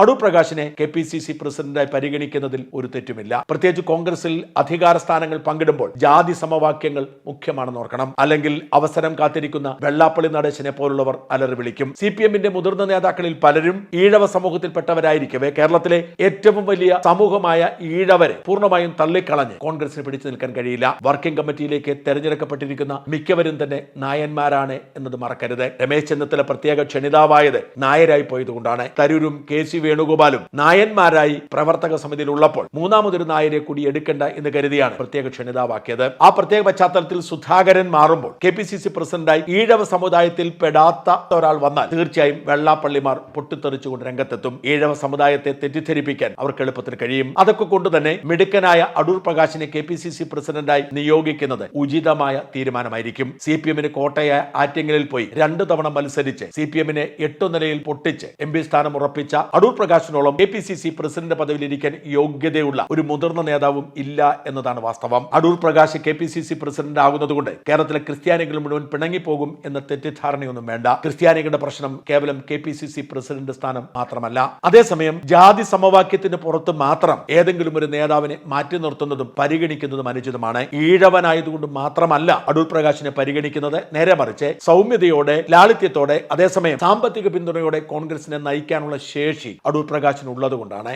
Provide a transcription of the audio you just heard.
അടൂർ പ്രകാശിനെ K P C C പ്രസിഡന്റായി പരിഗണിക്കുന്നതിൽ ഒരു തെറ്റുമില്ല. പ്രത്യേകിച്ച് കോൺഗ്രസിൽ അധികാര സ്ഥാനങ്ങൾ പങ്കിടുമ്പോൾ ജാതി സമവാക്യങ്ങൾ മുഖ്യമാണെന്ന് ഓർക്കണം. അല്ലെങ്കിൽ അവസരം കാത്തിരിക്കുന്ന വെള്ളാപ്പള്ളി നടേശനെ പോലുള്ളവർ അലറി വിളിക്കും. സി പി എമ്മിന്റെ മുതിർന്ന നേതാക്കളിൽ പലരും ഈഴവ സമൂഹത്തിൽപ്പെട്ടവരായിരിക്കവേ. കേരളത്തിലെ ഏറ്റവും വലിയ സമൂഹമായ ഈഴവരെ പൂർണമായും തള്ളിക്കളഞ്ഞ് കോൺഗ്രസിന് പിടിച്ചു നിൽക്കാൻ കഴിയില്ല. വർക്കിംഗ് കമ്മിറ്റിയിലേക്ക് തെരഞ്ഞെടുക്കപ്പെട്ടിരിക്കുന്ന മിക്കവരും തന്നെ നായന്മാരാണ് എന്നത് മറക്കരുത്. രമേശ് ചെന്നിത്തല പ്രത്യേക ക്ഷണിതാവായത് നായരായി പോയതുകൊണ്ടാണ്. തരൂരും കെ സി വേണുഗോപാലും നായന്മാരായി പ്രവർത്തക സമിതിയിൽ ഉള്ളപ്പോൾ മൂന്നാമതൊരു നായരെ കൂടി എടുക്കേണ്ട എന്ന് കരുതിയാണ് പ്രത്യേക ക്ഷണിതാവാക്കിയത്. ആ പ്രത്യേക പശ്ചാത്തലത്തിൽ സുധാകരൻ മാറുമ്പോൾ കെ പി സി സി പ്രസിഡന്റായി ഈഴവ സമുദായത്തിൽ പെടാത്ത ഒരാൾ വന്നാൽ തീർച്ചയായും വെള്ളാപ്പള്ളിമാർ പൊട്ടിത്തെറിച്ചുകൊണ്ട് രംഗത്തെത്തും. ഈഴവ സമുദായത്തെ തെറ്റിദ്ധരിപ്പിക്കാൻ അവർക്ക് എളുപ്പത്തിന് കഴിയും. അതൊക്കെ കൊണ്ട് തന്നെ മിടുക്കനായ അടൂർ പ്രകാശിനെ കെ പി സി സി പ്രസിഡന്റായി നിയോഗിക്കുന്നത് ഉചിതമായ തീരുമാനമായിരിക്കും. സി പി എമ്മിന് കോട്ടയ ആറ്റിങ്ങലിൽ പോയി രണ്ടു തവണ മത്സരിച്ച് സി പി എമ്മിനെ എട്ടു നിലയിൽ പൊട്ടിച്ച് എം പി സ്ഥാനം ഉറപ്പിച്ച Adoor പ്രകാശിനോളം A P C C president പദവിയിലിരിക്കാൻ യോഗ്യതയുള്ള ഒരു മുതിർന്ന നേതാവും ഇല്ല എന്നതാണ് വാസ്തവം. Adoor Prakash K P C C president ആകുന്നതുകൊണ്ട് കേരളത്തിലെ ക്രിസ്ത്യാനികൾ മുഴുവൻ പിണങ്ങിപ്പോകും എന്ന തെറ്റിദ്ധാരണയൊന്നും വേണ്ട. ക്രിസ്ത്യാനികളുടെ പ്രശ്നം കേവലം K P C C president സ്ഥാനം മാത്രമല്ല. അതേസമയം ജാതി സമവാക്യത്തിന് പുറത്ത് മാത്രം ഏതെങ്കിലും ഒരു നേതാവിനെ മാറ്റി നിർത്തുന്നതും പരിഗണിക്കുന്നതും അനുചിതമാണ്. ഈഴവനായതുകൊണ്ട് മാത്രമല്ല അടൂർ പ്രകാശിനെ പരിഗണിക്കുന്നത്. നേരെ മറിച്ച് സൗമ്യതയോടെ ലാളിത്യത്തോടെ അതേസമയം സാമ്പത്തിക പിന്തുണയോടെ കോൺഗ്രസിനെ നയിക്കാനുള്ള ശേഷി അടൂർ പ്രകാശിന് ഉള്ളതുകൊണ്ടാണ്